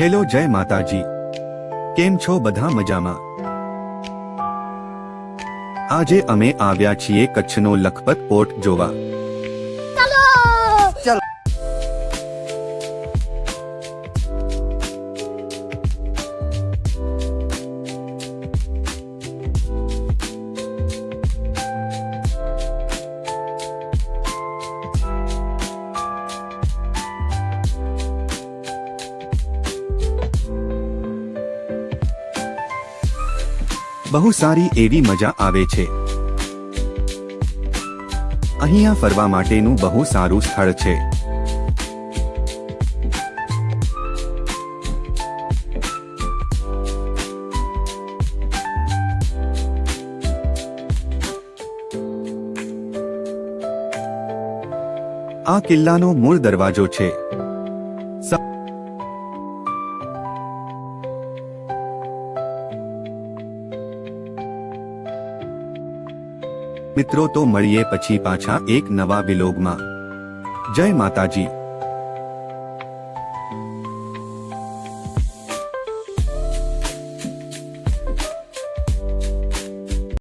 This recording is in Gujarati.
હેલો, જય માતાજી. કેમ છો બધા મજામાં? આજે અમે આવ્યા છીએ કચ્છનો લખપત પોર્ટ જોવા. બહુ સારી એવી મજા આવે છે. અહીંયા ફરવા માટેનું બહુ સારું સ્થળ છે. આ કિલ્લાનો મૂળ દરવાજો છે. મિત્રો તો મળીએ પછી પાછા એક નવા વિલોગમાં. જય માતાજી.